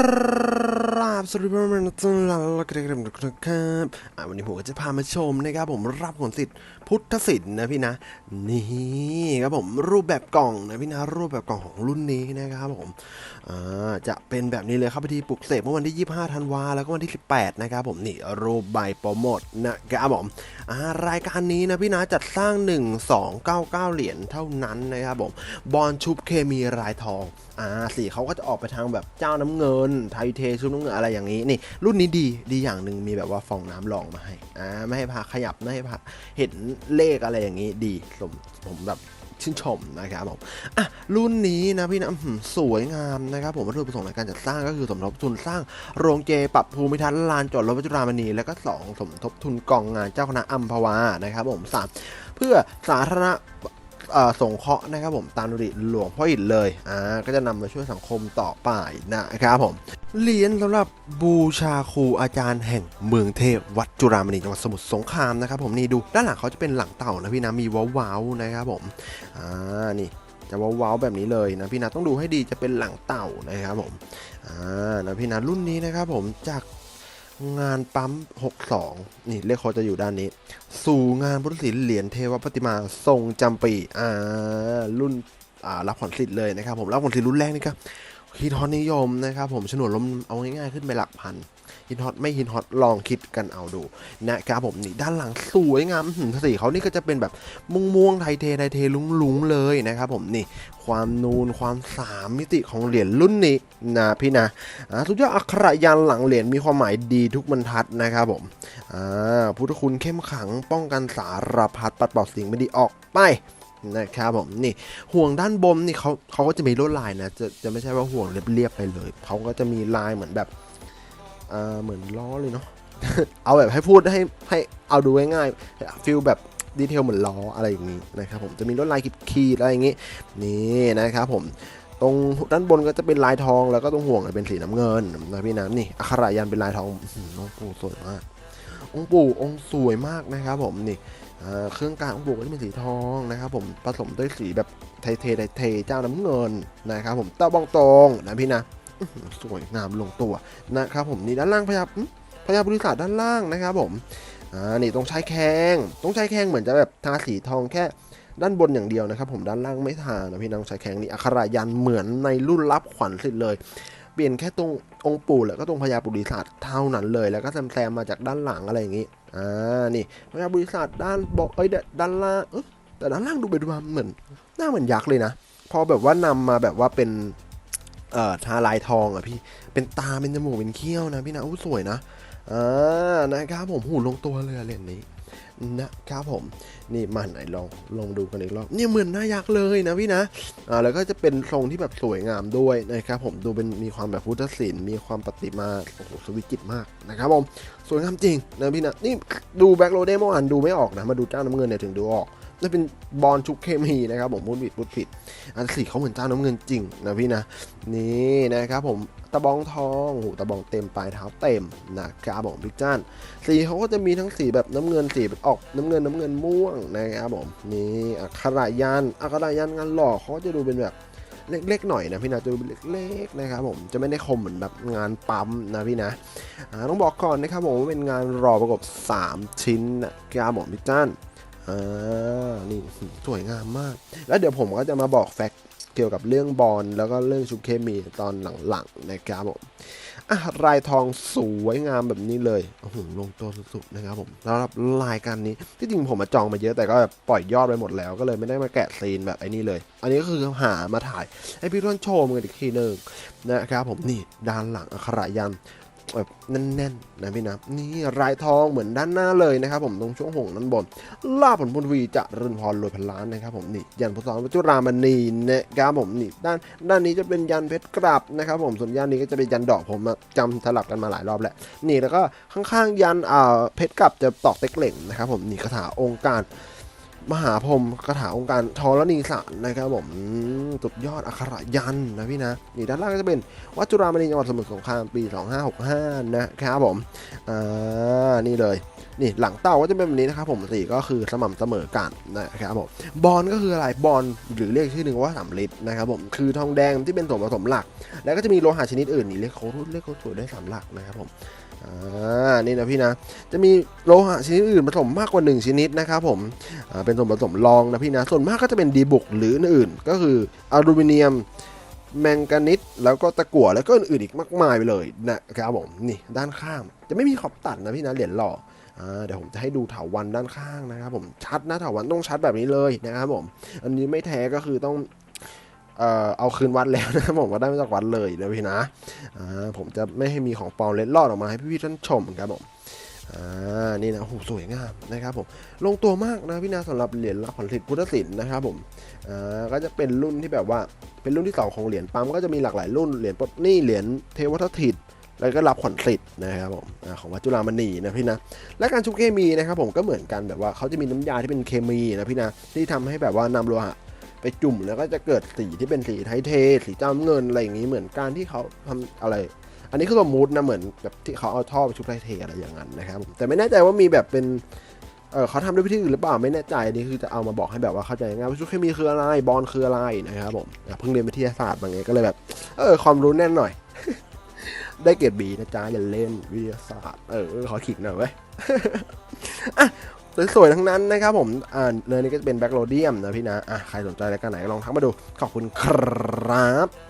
Brrr. ครับสวัสดีเพื่อนๆทุกท่านและกระเด็นนะครับอ่าวันนี้ผมก็จะพามาชมนะครับผมรับผลสิทธิ์พุทธศิลป์นะพี่นะ นี่ครับผมรูปแบบกล่องนะพี่นะรูปแบบกล่องของรุ่นนี้นะครับผมอ่าจะเป็นแบบนี้เลยครับพิธีปลุกเสกเมื่อวันที่ 25ธันวาแล้วก็วันที่ 18 นะครับผมนี่รูปใบโปรโมทนะครับผมอ่ารายการนี้นะพี่นะจัดสร้าง 1299 เหรียญเท่านั้นนะครับผมบอลชุบเคมีรายทองอ่าสีเขาก็จะออกไปทางแบบเจ้าน้ำเงินไทยเทชุบน้ำเงินอะไรอย่างนี้นี่รุ่นนี้ดีดีอย่างหนึ่งมีแบบว่าฟองน้ำรองมาให้อ่าไม่ให้พาขยับไม่ให้พาเห็นเลขอะไรอย่างนี้ดีผมผมแบบชื่นชมนะครับผม อะ รุ่นนี้นะพี่นะสวยงามนะครับผมวัตถุประสงค์ในการจัดสร้างก็คือสมทบทุนสร้างโรงเจปรับภูมิทัศน์ลานจอดรถวัจุรามณี แล้วก็ 2 สมทบทุนกองงานเจ้าคณะอัมพวานะครับผมสามเพื่อสาธารณ สงเคราะห์นะครับผมตามดุริหลวงพ่ออิฐเลยอ่าก็จะนำมาช่วยสังคมต่อไปนะครับผมเหรียญสำหรับบูชาครูอาจารย์แห่งเมืองเทพวัดจุฬามณีจังหวัดสมุทรสงครามนะครับผมนี่ดูด้านหลังเขาจะเป็นหลังเต่านะพี่นะมีว้าวๆนะครับผมอ่านี่จะว้าวๆแบบนี้เลยนะพี่นะต้องดูให้ดีจะเป็นหลังเต่านะครับผมอ่านะพี่นะรุ่นนี้นะครับผมจาก งานปั๊ม 62 นี่เลขโคดจะอยู่ด้านนี้ สู่งานพุทธศิลป์เหรียญเทวปฏิมาทรงจำปีอ่ารุ่นอ่ารับผลสิทธิ์เลยนะครับผมรับผลสิทธิ์รุ่นแรกนี่ครับคีทอนนิยมนะครับผมฉนวนลมเอาง่ายๆขึ้นไปหลักพัน ฮิตฮอตไม่ฮิตฮอตลองคิดกันเอาดูนะครับผมนี่ด้านหลังสวยงามสีเขานี่ก็จะเป็นแบบม่วงๆไทยเทไทยเทลุงลุงๆเลยนะครับผมนี่ความนูนความสามมิติของเหรียญรุ่นนี้นะพี่นะอ่าทุกอย่าอักขระยันหลังเหรียญมีความหมายดีทุกบรรทัดนะครับผมพุทธคุณเข้มขังป้องกันสารพัดปัดเป่าสิ่งไม่ดีออกไปนะครับผมนี่ห่วงด้านบนนี่เขาเขาก็จะมีลวดลายนะจะจะไม่ใช่ว่าห่วงเรียบๆไปเลยเขาก็จะมีลายเหมือนแบบ เหมือนล้อเลยเนาะเอาแบบให้พูดให้ให้เอาดูง่ายๆฟิลแบบดีเทลเหมือนล้ออะไรอย่างนี้นะครับผมจะมีลวดลายขีดอะไรอย่างนี้นี่นะครับผมตรงด้านบนก็จะเป็นลายทองแล้วก็ตรงห่วงเป็นสีน้ำเงินนะพี่น้ำนี่อักขระยันเป็นลายทองอื้อหือน้องปูสวยมากองค์ปู่องค์สวยมากนะครับผมนี่เครื่องกลางองค์ปู่ก็จะเป็นสีทองนะครับผมผสมด้วยสีแบบไทเทไทเทเจ้าน้ำเงินนะครับผมตะบองตรงนะพี่นะ สวยงามลงตัวนะครับผมนี่ด้านล่างพยาพยาบริษัทด้านล่างนะครับผมอ่านี่ตรงชายแข้งตรงชายแข้งเหมือนจะแบบทาสีทองแค่ด้านบนอย่างเดียวนะครับ ผมด้านล่างไม่ทานะพี่น้องชายแข้งนี่อักขระยันเหมือนในรุ่นรับขวัญสิทธิ์เลยเปลี่ยนแค่ตรงองค์ปู่แล้วก็ตรงพญาปุริศาสเท่านั้นเลย แล้วก็แซมมาจากด้านหลังอะไรอย่างนี้อ่านี่พญาปุริศาสด้านบอกเอ้ยด้านล่างแต่ด้านล่างดูไปดูมาเหมือนหน้าเหมือนยักษ์เลยนะ พอแบบว่านำมาแบบว่าเป็น เอ่อทาลายทองอะพี่เป็นตาเป็นจมูกเป็นเขี้ยวนะพี่นะอู้สวยนะอ่านะครับผมหูลงตัวเลยเหรียญนี้นะครับผมนี่มาไหนลองลองดูกันอีกรอบเนี่ยเหมือนหน้ายักษ์เลยนะพี่นะอ่าแล้วก็จะเป็นทรงที่แบบสวยงามด้วยนะครับผมดูเป็นมีความแบบพุทธศิลป์มีความประติมาโอ้โหสวิจิตมากนะครับผมสวยงามจริงนะพี่นะนี่ดูแบ็คโรเดเมื่อวานดูไม่ออกนะมาดูเจ้าน้ำเงินเนี่ยถึงดูออก นั่นเป็นบอลชุกเคมีนะครับผมพูดผิดพูดผิด อันสีเขาเหมือนเจ้าน้ำเงินจริงนะพี่นะ นี่นะครับผมตะบองทองหูตะบองเต็มปลายเท้าเต็มนะครับผมพี่จ้านสีเขาก็จะมีทั้งสีแบบน้ำเงินสีแบบออกน้ำเงินน้ำเงินม่วงนะครับผมนี่อักขระยันอักขระยันงานหล่อเขาจะดูเป็นแบบเล็กๆหน่อยนะพี่นะจะดูเป็นเล็กๆนะครับผมจะไม่ได้คมเหมือนแบบงานปั๊มนะพี่นะต้องบอกก่อนนะครับผมว่าเป็นงานรอประกบ 3 ชิ้นนะครับผมพี่จ้าน อ่านี่สวยงามมาก แล้วเดี๋ยวผมก็จะมาบอกแฟกต์เกี่ยวกับเรื่องบอลแล้วก็เรื่องชุดเคมีตอนหลังๆนะครับผมอะลายทองสวยงามแบบนี้เลยโอ้โหลงตัวสุดๆนะครับผมสำหรับรายการนี้ที่จริงผมมาจองมาเยอะแต่ก็แบบปล่อยยอดไปหมดแล้วก็เลยไม่ได้มาแกะซีนแบบไอ้นี่เลย อันนี้ก็คือหามาถ่ายให้พี่ทุกท่านชมกันอีกทีหนึ่งนะครับผมนี่ด้านหลังอักขระยัน แบบแน่นๆนะพี่นะนี่ลายทองเหมือนด้านหน้าเลยนะครับผมตรงช่วงหงด้นบนลาผลบุญวีจะรุนพรรวยพันล้านนะครับผมนี่ยันพุทธรวัจุรามณีนะครับผมนี่ด้านด้านนี้จะเป็นยันเพชรกราบนะครับผมส่วนยันนี้ก็จะเป็นยันดอกผมอะจำสลับกันมาหลายรอบแล้วนี่แล้วก็ข้างๆยันอ่าเพชรกลับจะตอกเต็กเหล่งนะครับผมนี่คาถาองค์การ มหาพรมคาถาองค์การทรณีสารนะครับผมสุดยอดอักขระยันนะพี่นะนี่ด้านล่างก็จะเป็นวัดจุฬามณีจังหวัดสมุทรสงครามปี 2565 นะครับผมอ่านี่เลย นี่หลังเต้าก็จะเป็นแบบนี้นะครับผมสีก็คือสม่ำเสมอกันนะครับผมบอลก็คืออะไรบอลหรือเรียกชื่อหนึ่งว่าสำลิดนะครับผมคือทองแดงที่เป็นส่วนผสมหลัก แล้วก็จะมีโลหะชนิดอื่นนี่เรียกเขาเรียกเขาสวยได้สามหลักนะครับผม อ่านี่นะพี่นะ จะมีโลหะชนิดอื่นผสมมากกว่า 1 ชนิดนะครับผมอ่าเป็นส่วนผสมรองนะพี่นะ ส่วนมากก็จะเป็นดีบุกหรืออื่น ก็คืออลูมิเนียมแมงกานิสแล้วก็ตะกั่วแล้วก็อื่นๆอีกมากมายไปเลยนะครับผมนี่ด้านข้างจะไม่มีขอบตัดนะพี่นะเหรียญหล่อเดี๋ยวผมจะให้ดูเถาวันด้านข้างนะครับผมชัดนะเถาวันต้องชัดแบบนี้เลยนะครับผม อันนี้ไม่แท้ก็คือต้อง เออเอาคืนวัดแล้วนะครับผมก็ได้มาจากวัดเลยนะพี่นะอ่าผมจะไม่ให้มีของปลอมเล็ดลอดออกมาให้พี่ๆท่านชมครับผมอ่านี่นะโอ้โหสวยงามนะครับผมลงตัวมากนะพี่นะสำหรับเหรียญรับผลสิทธิ์พุทธศิลป์นะครับผมอ่าก็จะเป็นรุ่นที่แบบว่าเป็นรุ่นที่สองของเหรียญปั๊มก็จะมีหลากหลายรุ่นเหรียญปลดหนี้เหรียญเทวทัตถิตแล้วก็รับขวัญสิทธิ์นะครับผมอของวัดจุฬามณีนะพี่นะ และการชุบเคมีนะครับผมก็เหมือนกันแบบว่าเขาจะมีน้ำยาที่เป็นเคมีนะพี่นะที่ทำให้แบบว่านำโลหะ ไปจุ่มแล้วก็จะเกิดสีที่เป็นสีไทเท สีจำเงินอะไรอย่างนี้เหมือนการที่เขาทำอะไร อันนี้คือสมมุตินะเหมือนแบบที่เขาเอาท่อไปชุบไทเทอะไรอย่างนั้นนะครับแต่ไม่แน่ใจว่ามีแบบเป็นเออเขาทำด้วยวิธีอื่นหรือเปล่าไม่แน่ใจนี่คือจะเอามาบอกให้แบบว่าเข้าใจง่ายว่าชุดเคมีคืออะไรบอลคืออะไรนะครับผมเพิ่งเรียนวิทยาศาสตร์บางไงก็เลยแบบเออความรู้แน่นหน่อย ได้เกรดบีนะจ๊ะอย่าเล่นวิทยาศาสตร์เออขอขิงหน่อยเว้อะ สวยๆทั้งนั้นนะครับผมอ่าเนื้อนี้ก็จะเป็นแบ็คโรเดียมนะพี่นะอะใครสนใจรายการไหนก็ลองทักมาดูขอบคุณครับ